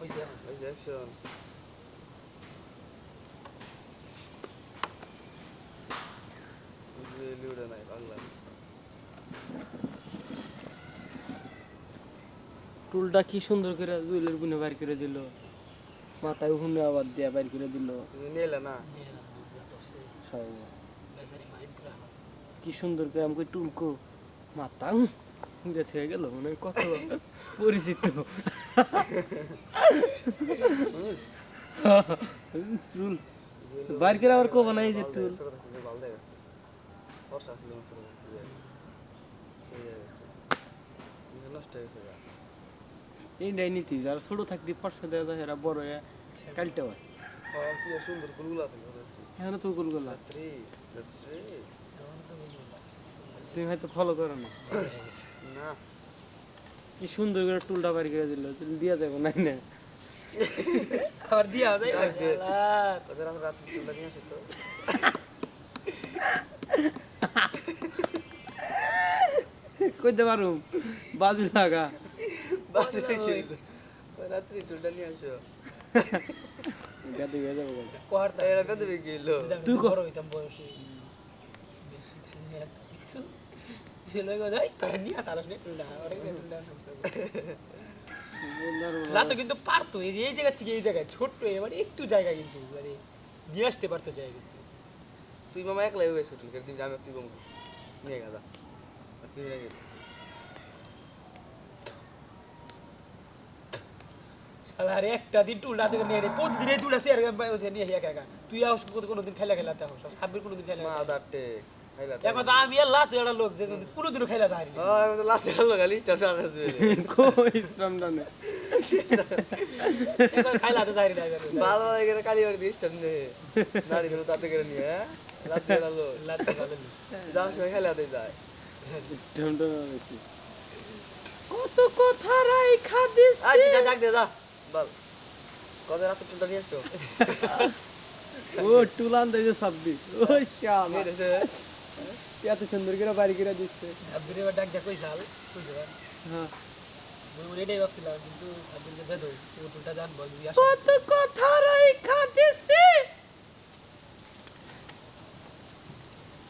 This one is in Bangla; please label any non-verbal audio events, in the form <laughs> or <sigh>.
ওই যে অ্যাকশন লিউডে নাই বাংলা টুলটা কি সুন্দর করে জুয়েলের গুনে বাইর করে দিল। মাথায় হুনে আবার দিয়া বাইর করে দিল। নিলে না। কি সুন্দর করে আমাকে টুলকো। মাথা গেছে হয়ে গেল মানে কত পরিচিত। চুল। বাইর আবার কব না যে হয়ে গা। এইটাই নীতি যারা ছোট থাকতে পাঁচশো দেওয়া যায় এরা বড় হয়ে কালটা হয়। হ্যাঁ, সুন্দর গুলগুলা বুঝছি তো গুলগুলা। তুমি হয়তো ফলো করো না। না। কি সুন্দর করে টুলটা বাইর করে দিল দিয়া যাব নাই না আবার দিয়া যায় দে। আল্লাহ ওদের রাত রাত্রি চুলটা নিয়ে আসে তো। কইতে পারো বাজু লাগা। বাসে কিন্তু ওই রাত্রি চুলটা নিয়ে আসো। গাদি এরা কত বিক্রি হলো যদি আমি তুই কর। হইতাম বয়সে বেশি দিন এত কিছু ছেলে গো যাই তার নিয়ে তার আসলে একটু না অনেক একটু না লাতো কিন্তু পারতো এই যে এই জায়গা থেকে এই জায়গায় ছোট্ট এবার একটু জায়গা কিন্তু মানে নিয়ে আসতে পারতো জায়গা কিন্তু। তুই মামা একলাই হয়েছে চুল কেটে দিবি আমি তুই বমু নিয়ে গেলা আর তুই নিয়ে গেলি শালা আরে একটা দিন টুল রাতে নিয়ে প্রতিদিন এই টুলটা শেয়ার নিয়ে একা একা। তুই আস কোনোদিন খেলা খেলাতে হোস সাব্বির কোনোদিন খেলা খাইলা তো আমি আর লাতে একটা লোক যে কোনোদিনও খেলা যায় <laughs> না ও আমি তো লাতে গেল গালি স্টার চার আছে কই নেই এখন খেলাতে যায় না। ভালো লাগে কালি বাড়ি স্টার নে নাড়ি গুলো তাতে করে নিয়ে হ্যাঁ? লাতে গেলো লাতে ভালো নেই। যাওয়ার সময় খেলাতে যায়। বেশি কত কথা রাইখা দিস আজ যা ডাক দে যা। বল। কত রাতে চুলটা নিয়ে আসছো ও টুলান দিয়ে সাব্বি ও শালা। এত সুন্দর করে বাড়ি করে দিচ্ছে। সাব্বির এবার ডাক দেখো সাল বুঝতে হ্যাঁ। এটাই ভাবছিলাম কিন্তু সাব্বিরকে দে দো ও টুলটা জানব কত কথা রাইখা